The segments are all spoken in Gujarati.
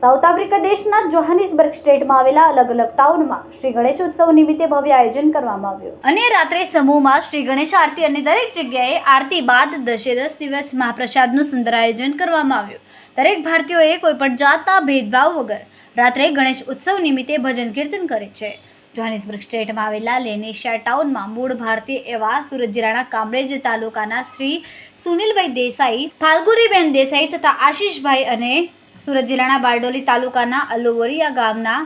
સાઉથ આફ્રિકા દેશના જોહાનિસબર્ગ સ્ટેટમાં આવેલા અલગ અલગ ટાઉનમાં શ્રી ગણેશ ઉત્સવ નિમિત્તે ભવ્ય આયોજન કરવામાં આવ્યું. અને રાત્રે સમૂહમાં શ્રી ગણેશ આરતી અને દરેક જગ્યાએ આરતી બાદ દસે દસ દિવસ મહાપ્રસાદનું સુંદર આયોજન કરવામાં આવ્યું. દરેક ભારતીયોએ કોઈપણ જાતના ભેદભાવ વગર રાત્રે ગણેશ ઉત્સવ નિમિત્તે ભજન કીર્તન કરે છે. જોહાનિસબર્ગ સ્ટેટમાં આવેલા લેનેશિયા ટાઉનમાં મૂળ ભારતીય એવા સુરત જિલ્લાના કામરેજ તાલુકાના શ્રી સુનિલભાઈ દેસાઈ ફાલ્ગુરીબેન દેસાઈ તથા આશીષભાઈ અને સુરત જિલ્લાના બારડોલી તાલુકાના અલુવરિયા ગામના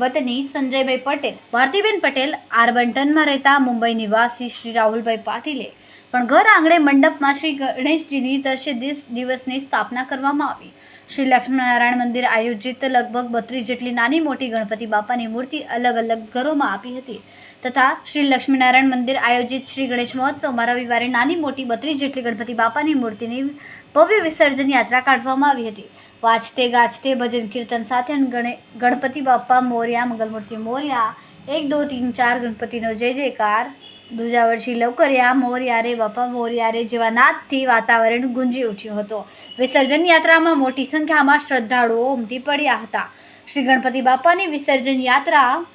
વતની સંજયભાઈ પટેલ, ભારતીબેન પટેલ આરબંટનમાં રહેતા મુંબઈ નિવાસી શ્રી રાહુલભાઈ પાટીલે પણ ઘર આંગણે મંડપમાં શ્રી ગણેશજીની દસે દિવસ દિવસની સ્થાપના કરવામાં આવી. શ્રી લક્ષ્મીનારાયણ મંદિર આયોજિત લગભગ બત્રીસ જેટલી નાની મોટી ગણપતિ બાપાની મૂર્તિ અલગ અલગ ઘરોમાં આપી હતી તથા શ્રી લક્ષ્મીનારાયણ મંદિર આયોજિત શ્રી ગણેશ મહોત્સવમાં રવિવારે નાની મોટી બત્રીસ જેટલી ગણપતિ બાપાની મૂર્તિની ભવ્ય વિસર્જન યાત્રા કાઢવામાં આવી હતી. વાંચતે ગાજતે ભજન કીર્તન સાથે ગણે ગણપતિ બાપ્પા, મોર્યા, મંગલમૂર્તિ મોર્યા, એક, દો, તીન, ચાર ગણપતિનો જય જયકાર. દુજા વર્ષી લવકર્યા, મોર્યા રે બાપા, મોર્યા રે જેવા નાદથી વાતાવરણ ગુંજી ઉઠ્યું હતું. વિસર્જન યાત્રામાં મોટી સંખ્યામાં શ્રદ્ધાળુઓ ઉમટી પડ્યા હતા. શ્રી ગણપતિ બાપાની વિસર્જન યાત્રા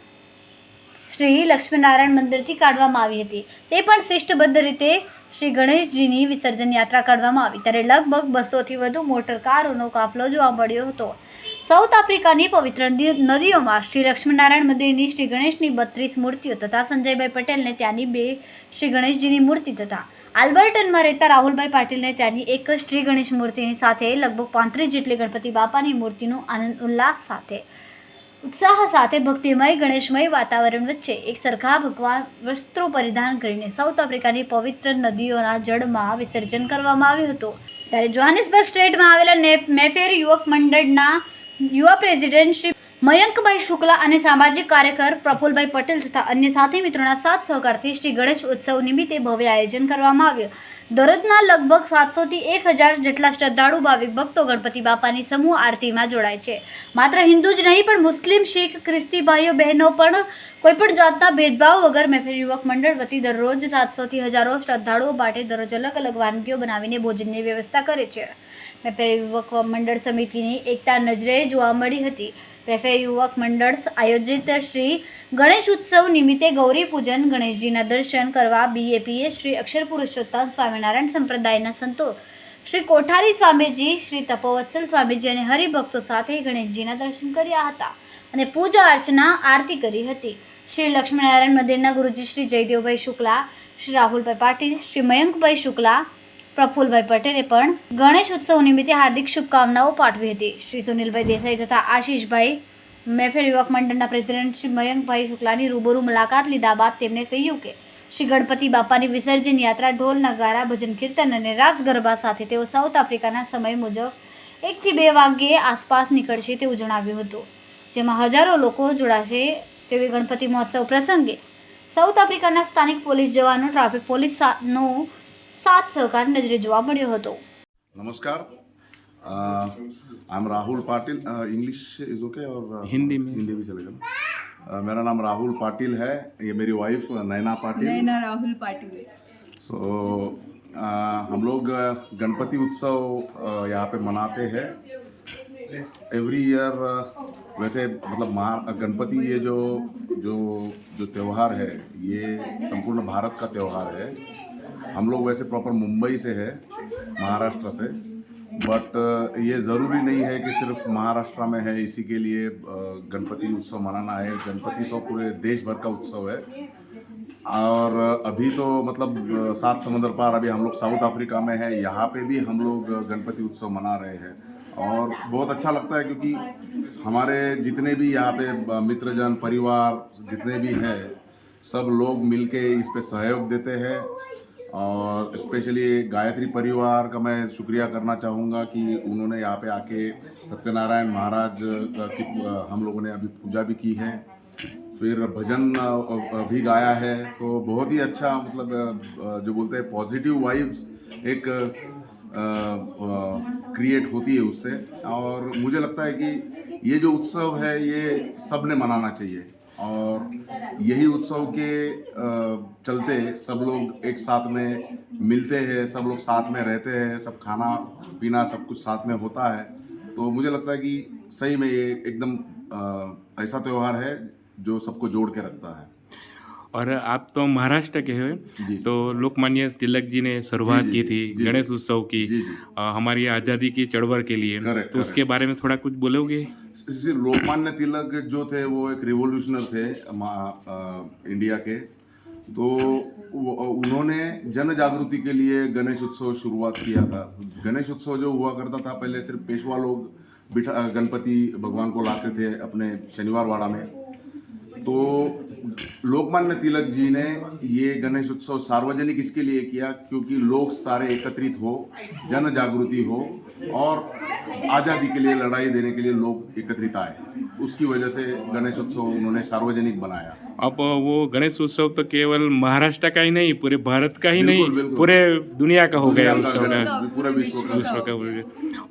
શ્રી લક્ષ્મીનારાયણ મંદિરથી કાઢવામાં આવી હતી. તે પણ શિષ્ટબદ્ધ રીતે શ્રી ગણેશજીની વિસર્જન યાત્રા કાઢવામાં આવી. ત્યારે લગભગ બસોથી વધુ મોટર કારોનો કાફલો જોવા મળ્યો હતો. સાઉથ આફ્રિકાની પવિત્ર નદી- નદીઓમાં શ્રી લક્ષ્મીનારાયણ મંદિરની શ્રી ગણેશની બત્રીસ મૂર્તિઓ તથા સંજયભાઈ પટેલને ત્યાંની બે શ્રી ગણેશજીની મૂર્તિ તથા આલ્બર્ટનમાં રહેતા રાહુલભાઈ પાટીલને ત્યાંની એક શ્રી ગણેશ મૂર્તિની સાથે લગભગ પાંત્રીસ જેટલી ગણપતિ બાપાની મૂર્તિનું આનંદ ઉલ્લાસ સાથે ઉત્સાહ સાથે ભક્તિમય, ગણેશમય વાતાવરણ વચ્ચે એક સરખા ભગવાન વસ્ત્રો પરિધાન કરીને સાઉથ આફ્રિકાની પવિત્ર નદીઓના જળમાં વિસર્જન કરવામાં આવ્યું હતું. ત્યારે જોહાનિસબર્ગ સ્ટેટમાં આવેલા મેફેર યુવક મંડળના યુવા પ્રેસિડેન્ટ શ્રી મયંકભાઈ શુક્લા અને સામાજિક કાર્યકર પ્રફુલભાઈ પટેલ તથા અન્ય સાથી મિત્રોના સાથ સહકારથી શ્રી ગણેશ ઉત્સવ નિમિત્તે ભવ્ય આયોજન કરવામાં આવ્યું. દરરોજના લગભગ સાતસોથી એક હજાર જેટલા શ્રદ્ધાળુ ભાવિક ભક્તો ગણપતિ બાપાની સમૂહ આરતીમાં જોડાય છે. માત્ર હિન્દુ જ નહીં, પણ મુસ્લિમ, શીખ, ખ્રિસ્તી ભાઈઓ, બહેનો પણ કોઈપણ જાતના ભેદભાવ વગર મહેફિલ યુવક મંડળ વતી દરરોજ સાતસોથી હજારો શ્રદ્ધાળુઓ માટે દરરોજ અલગ અલગ વાનગીઓ બનાવીને ભોજનની વ્યવસ્થા કરે છે. મહેફિલ યુવક મંડળ સમિતિની એકતા નજરે જોવા મળી હતી. વેફે યુવક મંડળ આયોજિત શ્રી ગણેશ ઉત્સવ નિમિત્તે ગૌરી પૂજન, ગણેશજીના દર્શન કરવા બીએપીએ શ્રી અક્ષર પુરુષોત્તમ સ્વામિનારાયણ સંપ્રદાયના સંતો, શ્રી કોઠારી સ્વામીજી, શ્રી તપોવત્સલ સ્વામીજી અને હરિભક્તો સાથે ગણેશજીના દર્શન કર્યા હતા અને પૂજા અર્ચના, આરતી કરી હતી. શ્રી લક્ષ્મીનારાયણ મંદિરના ગુરુજી શ્રી જયદેવભાઈ શુક્લા, શ્રી રાહુલભાઈ પાટીલ, શ્રી મયંકભાઈ શુક્લા પ્રફુલભાઈ પટેલે પણ ગણેશ ઉત્સવ નિમિત્તે હાર્દિક શુભકામનાઓ પાઠવી હતી. શ્રી સુનિલભાઈ દેસાઈ તથા આશીષભાઈ મેફેર યુવક મંડળના પ્રેસિડેન્ટ શ્રી મયંકભાઈ શુક્લાની રૂબરૂ મુલાકાત લીધા બાદ તેમણે કહ્યું કે શ્રી ગણપતિ બાપાની વિસર્જન યાત્રા ઢોલ, નગારા, ભજન કીર્તન અને રાસ ગરબા સાથે તેઓ સાઉથ આફ્રિકાના સમય મુજબ એકથી બે વાગ્યે આસપાસ નીકળશે તેવું જણાવ્યું હતું. જેમાં હજારો લોકો જોડાશે તેવી ગણપતિ મહોત્સવ પ્રસંગે સાઉથ આફ્રિકાના સ્થાનિક પોલીસ જવાનો, ટ્રાફિક પોલીસનો સાથ સહકાર નજરે જોવા મળ્યો હતો नमस्कार I am Rahul Patil English is okay और uh, हिंदी में। हिंदी भी चलेगा ना? Uh, मेरा नाम राहुल पाटिल है ये मेरी वाइफ नैना पाटिल नैना राहुल पाटिल सो हम लोग uh, गणपति उत्सव uh, यहाँ पे मनाते हैं एवरी ईयर वैसे मतलब महा गणपति ये जो जो जो त्यौहार है ये संपूर्ण भारत का त्यौहार है हम लोग वैसे प्रॉपर मुंबई से है, महाराष्ट्र से। बट ये ज़रूरी नहीं है कि सिर्फ़ महाराष्ट्र में है, इसी के लिए गणपति उत्सव मनाना है। गणपति तो पूरे देश भर का उत्सव है। और अभी तो मतलब सात समंदर पार अभी हम लोग साउथ अफ्रीका में है, यहाँ पे भी हम लोग गणपति उत्सव मना रहे हैं। और बहुत अच्छा लगता है क्योंकि हमारे जितने भी यहाँ पे मित्रजन, परिवार जितने भी हैं, सब लोग मिलके इस पे सहयोग देते हैं। और स्पेशली गायत्री परिवार का मैं शुक्रिया करना चाहूँगा कि उन्होंने यहाँ पे आके सत्यनारायण महाराज की हम लोगों ने अभी पूजा भी की है। फिर भजन भी गाया है तो बहुत ही अच्छा मतलब जो बोलते हैं पॉजिटिव वाइब्स एक क्रिएट होती है उससे। और मुझे लगता है कि ये जो उत्सव है, ये सबने मनाना चाहिए। और यही उत्सव के चलते सब लोग एक साथ में मिलते हैं सब लोग साथ में रहते हैं सब खाना पीना सब कुछ साथ में होता है। तो मुझे लगता है कि सही में ये एकदम ऐसा त्यौहार है जो सबको जोड़ के रखता है। और आप तो महाराष्ट्र के। हैं तो लोकमान्य तिलक जी ने शुरुआत की थी गणेश उत्सव की जी, जी। हमारी आज़ादी की चढ़वड़ के लिए। तो उसके बारे में थोड़ा कुछ बोलोगे? लोकमान्य तिलक जो थे वो एक रिवोल्यूशनर थे आ, इंडिया के। तो उन्होंने जन जागृति के लिए गणेश उत्सव शुरुआत किया था। गणेश उत्सव जो हुआ करता था पहले सिर्फ़ पेशवा लोग बिठा गणपति भगवान को लाते थे अपने शनिवार वाड़ा में। तो लोकमान्य तिलक जी ने ये गणेश उत्सव सार्वजनिक इसके लिए किया क्योंकि लोग सारे एकत्रित हो जन जागृति हो और आज़ादी के लिए लड़ाई देने के लिए लोग एकत्रित आए। उसकी वजह से गणेश उत्सव उन्होंने सार्वजनिक बनाया। अब वो गणेश उत्सव तो केवल महाराष्ट्र का ही नहीं पूरे भारत का ही बिल्कुल, नहीं बिल्कुल। पूरे दुनिया का हो गया उत्सव। पूरे विश्व का।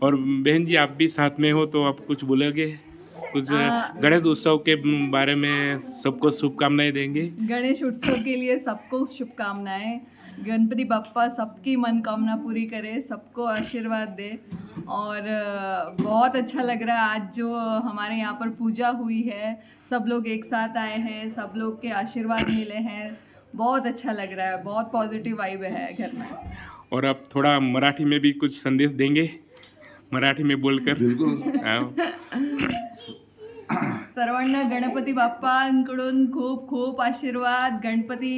और बहन जी आप भी साथ में हो तो आप कुछ बोलोगे? कुछ गणेश उत्सव के बारे में सबको शुभकामनाएँ देंगे। गणेश उत्सव के लिए सबको शुभकामनाएँ। गणपति बप्पा सबकी मनोकामना पूरी करे सबको आशीर्वाद दे। और बहुत अच्छा लग रहा है आज जो हमारे यहाँ पर पूजा हुई है। सब लोग एक साथ आए हैं सब लोग के आशीर्वाद मिले हैं। बहुत अच्छा लग रहा है बहुत पॉजिटिव वाइब है घर में। और अब थोड़ा मराठी में भी कुछ संदेश देंगे? मराठी में बोलकर। बिल्कुल। आओ। सर्वांना गणपती बाप्पांकडून खूप खूप आशीर्वाद गणपती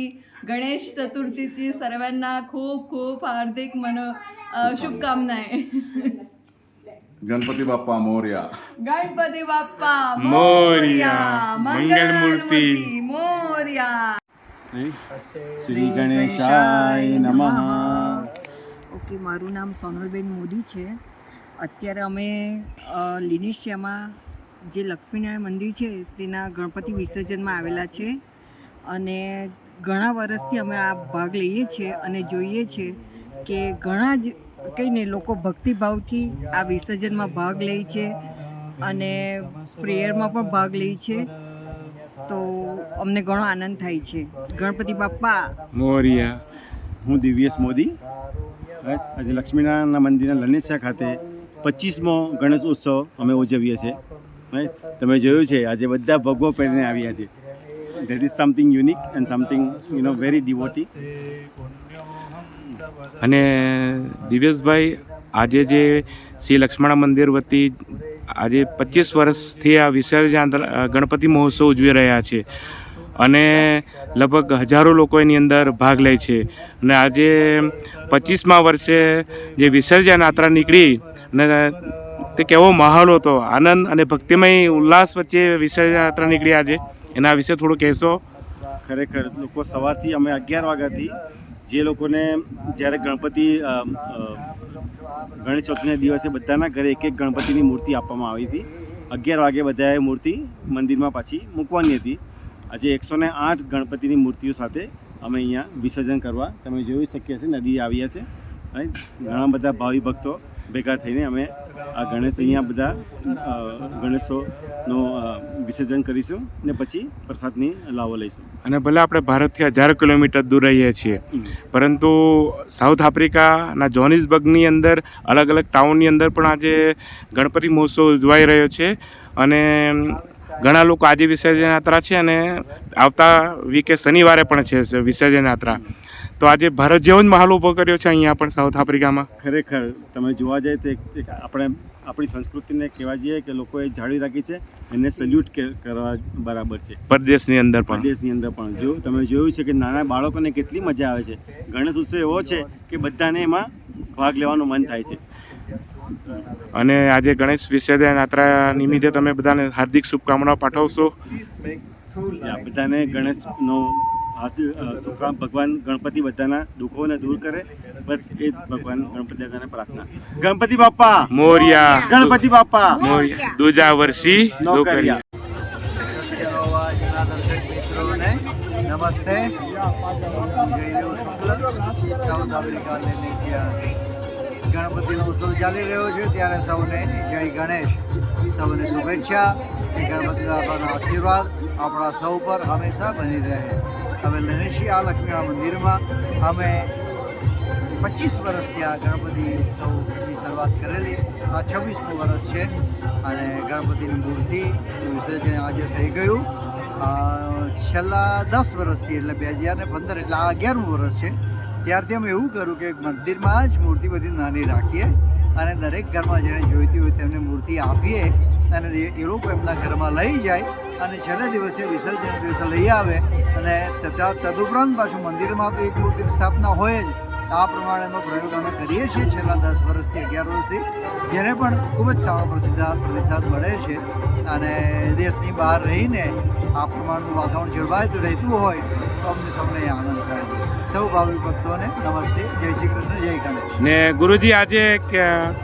गणेश चतुर्थीची सर्वांना खूप खूप हार्दिक मन अ, शुभकामनाएं गणपति बाप्पा मोरया गणपती बाप्पा मोरया, मंगलमूर्ती मोरया શ્રી ગણેશાય નમઃ ઓકે મારું નામ સોનલબેન મોદી છે અત્યારે અમે અ, લિનિશિયામાં જે લક્ષ્મીનારાયણ મંદિર છે તેના ગણપતિ વિસર્જનમાં આવેલા છે અને ઘણા વર્ષથી અમે આ ભાગ લઈએ છીએ અને જોઈએ છીએ કે ઘણા જ કહીને લોકો ભક્તિભાવથી આ વિસર્જનમાં ભાગ લે છે અને પ્રેયરમાં પણ ભાગ લે છે. તો અમને ઘણો આનંદ થાય છે. ગણપતિ બાપ્પા. મોરિયા. હું દિવ્યેશ મોદી. બસ આજે લક્ષ્મીનારાયણના મંદિરના લનેશા ખાતે પચીસમો ગણેશ ઉત્સવ અમે ઉજવીએ છીએ? તમે જોયું છે, આજે બધા ભગવો પહેરીને આવ્યા છે. That is something unique and something you know very devotee અને દિવેશભાઈ આજે જે શ્રી લક્ષ્મણ મંદિર વતી આજે પચીસ વર્ષથી આ વિસર્જન ગણપતિ મહોત્સવ ઉજવી રહ્યા છે. અને લગભગ હજારો લોકો એની અંદર ભાગ લે છે. અને આજે પચીસમા વર્ષે જે વિસર્જન યાત્રા નીકળી અને તે કેવો માહોલ હતો? આનંદ અને ભક્તિમય ઉલ્લાસ વચ્ચે વિસર્જન યાત્રા નીકળી આજે. એના વિશે થોડું કહેશો. ખરેખર લોકો સવારથી, અમે અગિયાર વાગ્યાથી જે લોકોને જ્યારે ગણપતિ ગણેશ ચતુર્થીના દિવસે બધાના ઘરે એક એક ગણપતિની મૂર્તિ આપવામાં આવી હતી. અગિયાર વાગે બધાએ મૂર્તિ મંદિરમાં પાછી મૂકવાની હતી. આજે એકસો ને આઠ ગણપતિની મૂર્તિઓ સાથે અમે અહીંયા વિસર્જન કરવા તમે જોઈ શકીએ છીએ નદી આવ્યા છે ઘણા બધા ભાવિ ભક્તો ભેગા થઈને અમે આ ગણેશ અહીંયા બધા ગણેશોનો વિસર્જન કરીશું ને પછી પ્રસાદની લાવો લઈશું. અને ભલે આપણે ભારતથી હજાર કિલોમીટર દૂર રહીએ છીએ પરંતુ સાઉથ આફ્રિકાના જોનિસબર્ગની અંદર અલગ અલગ ટાઉનની અંદર પણ આજે ગણપતિ મહોત્સવ ઉજવાઈ રહ્યો છે. અને ઘણા લોકો આજે વિસર્જન યાત્રા છે અને આવતા વીકે શનિવારે પણ છે વિસર્જન યાત્રા. તો આજે ભારત જેવો જ માહોલ ઊભો કર્યો છે અહીંયા પણ સાઉથ આફ્રિકામાં. ખરેખર તમે જોવા જાય તો એક- એક આપણે આપણી સંસ્કૃતિને કહેવા જઈએ કે લોકોએ જાળવી રાખી છે એને સલ્યુટ કરવા બરાબર છે. પરદેશની અંદર પણ. પરદેશની અંદર પણ. જો તમે જોયું છે કે નાના બાળકોને કેટલી મજા આવે છે. ગણેશ ઉત્સવ એવો છે કે બધાને એમાં ભાગ લેવાનું મન થાય છે. અને આજે ગણેશ વિસર્જન યાત્રા નિમિત્તે તમે બધાને હાર્દિક શુભકામનાઓ પાઠવશો. બધાને ગણેશનો હાથ સુખા ભગવાન ગણપતિ બધાના દુઃખોને દૂર કરે. બસ એ જ ભગવાન ગણપતિ દાદાને પ્રાર્થના. ગણપતિ બાપ્પા મોરિયા. ગણપતિ બાપા! મોરિયા. દુજા વર્ષી નોકરિયા. નમસ્તે. સાઉથ આફ્રિકા ગણપતિનો ઉત્સવ ચાલી રહ્યો છે ત્યારે સૌને જય ગણેશ. સૌને શુભેચ્છા. ગણપતિ બાપાનો આશીર્વાદ આપણા સૌ પર હંમેશા બની રહે. અમે લેનેશિયા લક્ષ્મીના મંદિરમાં અમે પચીસ વર્ષથી આ ગણપતિ ઉત્સવની શરૂઆત કરેલી. આ છવ્વીસમું વર્ષ છે અને ગણપતિની મૂર્તિ વિસર્જન આજે થઈ ગયું. છેલ્લા દસ વર્ષથી એટલે બે હજાર ને પંદર એટલે આ અગિયારમું વર્ષ છે. ત્યારથી અમે એવું કર્યું કે મંદિરમાં જ મૂર્તિ બધી નાની રાખીએ અને દરેક ઘરમાં જેને જોઈતી હોય તેમને મૂર્તિ આપીએ અને એ લોકો એમના ઘરમાં લઈ જાય અને છેલ્લા દિવસે વિસર્જન દિવસે લઈ આવે અને તદુપરાંત પાછું મંદિરમાં તો એક મૂર્તિની સ્થાપના હોય જ. આ પ્રમાણેનો પ્રયોગ અમે કરીએ છીએ છેલ્લા દસ વર્ષથી, અગિયાર વર્ષથી, જેને પણ ખૂબ જ સારો પ્રસિદ્ધ પ્રતિસાદ મળે છે. અને દેશની બહાર રહીને આ પ્રમાણનું વાતાવરણ જળવાય રહેતું હોય, તો અમને સૌને આનંદ થાય. છે સૌ ભાવિક ભક્તોને નમસ્તે. જય શ્રી કૃષ્ણ જય ગણેશ. ને ગુરુજી આજે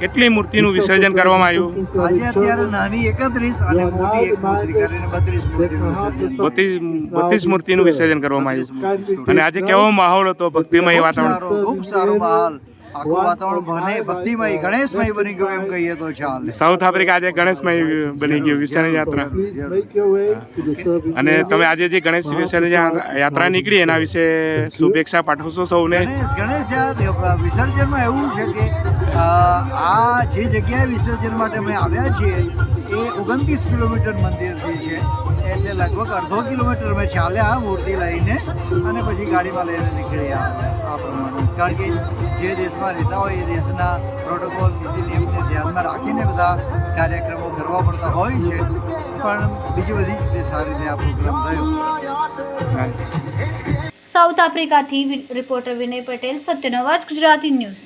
કેટલી મૂર્તિનું વિસર્જન કરવામાં આવ્યું? આજે અત્યારે નાની એકત્રીસ અને મોટી એક મૂર્તિ કરીને બત્રીસ મૂર્તિનું વિસર્જન. બત્રીસ મૂર્તિનું વિસર્જન કરવામાં આવ્યું. અને આજે કેવો માહોલ હતો? ભક્તિમય વાતાવરણ. ખૂબ સારો માહોલ. આખું વાતાવરણ ભણે ભક્તિમય ગણેશમય બની ગયું એમ કહીએ તો ચાલે. સાઉથ આફ્રિકા આજે ગણેશમય બની ગયું વિસર્જન યાત્રા. અને તમે આજે જે ગણેશ વિસર્જન યાત્રા નીકળી એના વિશે શુભેચ્છા પાઠવશો સૌને. ગણેશ વિસર્જનમાં એવું છે કે આ જે જગ્યાએ વિસર્જન માટે અમે આવ્યા છીએ એ ઓગણત્રીસ કિલોમીટર મંદિરથી છે એટલે લગભગ અડધો કિલોમીટર મેં ચાલ્યા મૂર્તિ લઈને અને પછી ગાડીમાં લઈને નીકળ્યા આ પ્રમાણે. કારણ કે જે દેશમાં રહેતા હોય એ દેશના પ્રોટોકોલ નીતિ નિયમને ધ્યાનમાં રાખીને બધા કાર્યક્રમો કરવા પડતા હોય છે. પણ બીજી બધી રીતે સારી રીતે આ પ્રોગ્રામ થયો સાઉથ આફ્રિકાથી રિપોર્ટર વિનય પટેલ સત્યનો અવાજ ગુજરાતી ન્યૂઝ.